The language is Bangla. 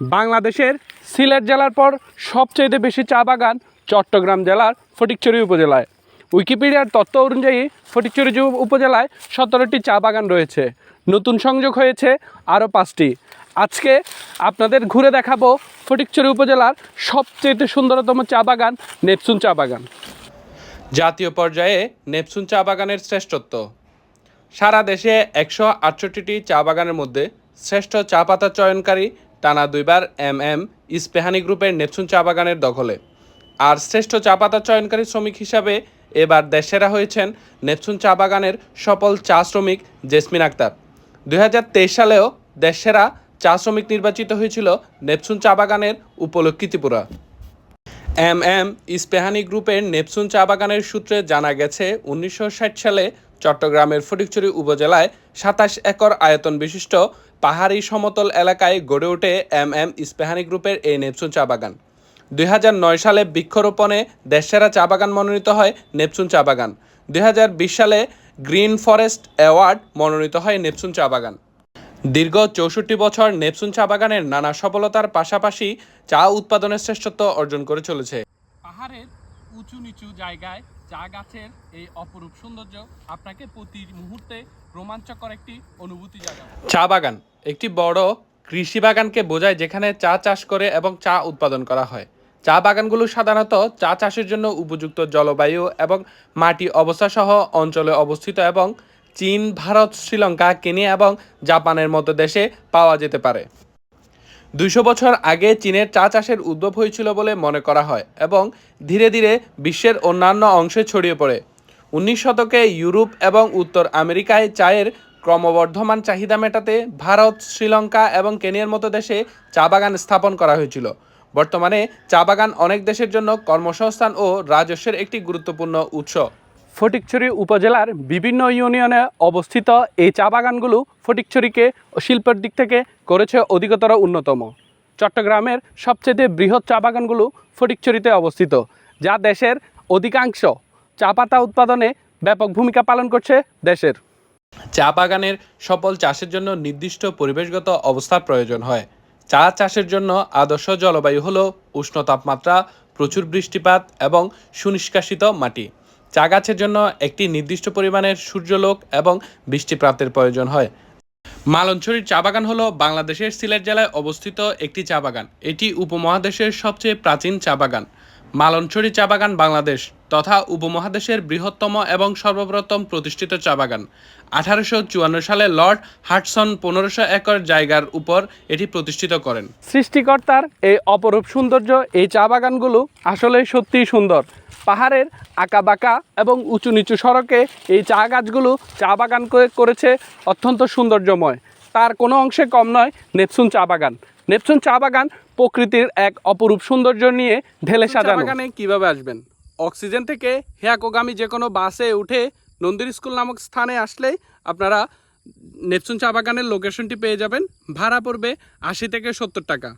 বাংলাদেশের সিলেট জেলার পর সবচেয়ে বেশি চা বাগান চট্টগ্রাম জেলার ফটিকছড়ি উপজেলায়। উইকিপিডিয়ার তথ্য অনুযায়ী ফটিকছড়ি উপজেলায় সতেরোটি চা বাগান রয়েছে। নতুন সংযোগ হয়েছে আরও পাঁচটি। আজকে আপনাদের ঘুরে দেখাবো ফটিকছড়ি উপজেলার সবচেয়ে সুন্দরতম চা বাগান নেপসুন চা বাগান। জাতীয় পর্যায়ে নেপসুন চা বাগানের শ্রেষ্ঠত্ব। সারা দেশে একশো আটষট্টিটি চা বাগানের মধ্যে শ্রেষ্ঠ চা পাতা চয়নকারী টানা দুইবার এম এম ইস্পেহানি গ্রুপের নেপচুন চা বাগানের দখলে। আর শ্রেষ্ঠ চা পাতা চয়নকারী শ্রমিক হিসাবে এবার দেশেরা হয়েছেন নেপচুন চা বাগানের সফল চা শ্রমিক জেসমিন আক্তার। দুই হাজার তেইশ সালেও দেশেরা চা শ্রমিক নির্বাচিত হয়েছিল নেপচুন চা বাগানের উপলক্ষিতিপুরা এম এম ইস্পেহানি গ্রুপের নেপসুন চা বাগানের সূত্রে জানা গেছে, উনিশশো ষাট সালে চট্টগ্রামের ফটিকছড়ি উপজেলায় সাতাশ একর আয়তন বিশিষ্ট পাহাড়ি সমতল এলাকায় গড়ে ওঠে এম এম ইস্পেহানি গ্রুপের এই নেপসুন চা বাগান। দুই হাজার নয় সালে বৃক্ষরোপণে দেশসেরা চা বাগান মনোনীত হয় নেপসুন চা বাগান। দুই হাজার বিশ সালে গ্রিন ফরেস্ট অ্যাওয়ার্ড মনোনীত হয় নেপসুন চা বাগান। দীর্ঘ চৌষট্টি বছর নেপসুন চা বাগানের নানা সফলতার পাশাপাশি চা উৎপাদনের শ্রেষ্ঠত্ব অর্জন করে চলেছে। পাহাড়ের উঁচু নিচু জায়গায় চা গাছের এই অপরূপ সৌন্দর্য আপনাকে প্রতি মুহূর্তে রোমাঞ্চকর একটি অনুভূতি জাগাবে। চা বাগান একটি বড় কৃষি বাগানকে বোঝায় যেখানে চা চাষ করে এবং চা উৎপাদন করা হয়। চা বাগানগুলো সাধারণত চা চাষের জন্য উপযুক্ত জলবায়ু এবং মাটি অবস্থা সহ অঞ্চলে অবস্থিত এবং চীন, ভারত, শ্রীলঙ্কা, কেনিয়া এবং জাপানের মতো দেশে পাওয়া যেতে পারে। দুইশো বছর আগে চীনের চা চাষের উদ্ভব হয়েছিল বলে মনে করা হয় এবং ধীরে ধীরে বিশ্বের অন্যান্য অংশে ছড়িয়ে পড়ে। উনিশ শতকে ইউরোপ এবং উত্তর আমেরিকায় চায়ের ক্রমবর্ধমান চাহিদা মেটাতে ভারত, শ্রীলঙ্কা এবং কেনিয়ার মতো দেশে চা বাগান স্থাপন করা হয়েছিল। বর্তমানে চা বাগান অনেক দেশের জন্য কর্মসংস্থান ও রাজস্বের একটি গুরুত্বপূর্ণ উৎস। ফটিকছড়ি উপজেলার বিভিন্ন ইউনিয়নে অবস্থিত এই চা বাগানগুলো ফটিকছড়িকে শিল্পের দিক থেকে করেছে অধিকতর উন্নতম। চট্টগ্রামের সবচেয়ে বৃহৎ চা বাগানগুলো ফটিকছড়িতে অবস্থিত, যা দেশের অধিকাংশ চা পাতা উৎপাদনে ব্যাপক ভূমিকা পালন করছে দেশের। চা বাগানের সফল চাষের জন্য নির্দিষ্ট পরিবেশগত অবস্থার প্রয়োজন হয়। চা চাষের জন্য আদর্শ জলবায়ু হলো উষ্ণ তাপমাত্রা, প্রচুর বৃষ্টিপাত এবং সুনিষ্কাশিত মাটি। চা গাছের জন্য একটি নির্দিষ্ট পরিমাণের সূর্যলোক এবং বৃষ্টিপাতের প্রয়োজন হয়। মালঞ্চরির চা বাগান হলো বাংলাদেশের সিলেট জেলায় অবস্থিত একটি চা বাগান। এটি উপমহাদেশের সবচেয়ে প্রাচীন চা বাগান। মালঞ্চরি চা বাগান বাংলাদেশ তথা উপমহাদেশের বৃহত্তম এবং সর্বপ্রথম প্রতিষ্ঠিত চা বাগান। আঠারোশো চুয়ান্ন সালে লর্ড হাটসন পনেরোশো একর জায়গার উপর এটি প্রতিষ্ঠিত করেন। সৃষ্টিকর্তার এই অপরূপ সৌন্দর্য এই চা বাগানগুলো আসলে সত্যিই সুন্দর। পাহাড়ের আঁকা বাঁকা এবং উঁচু নিচু সড়কে এই চা গাছগুলো চা বাগান করে- করেছে অত্যন্ত সৌন্দর্যময়। তার কোনো অংশে কম নয় নেপসুন চা বাগান। নেপসুন চা বাগান প্রকৃতির এক অপরূপ সৌন্দর্য নিয়ে ঢেলে সাজানো। বাগানে কীভাবে আসবেন? অক্সিজেন থেকে হেয়াকোগামী যে কোনো বাসে উঠে নন্দির স্কুল নামক স্থানে আসলেই আপনারা নেপসুন চা বাগানের লোকেশনটি পেয়ে যাবেন। ভাড়া পড়বে আশি থেকে সত্তর টাকা।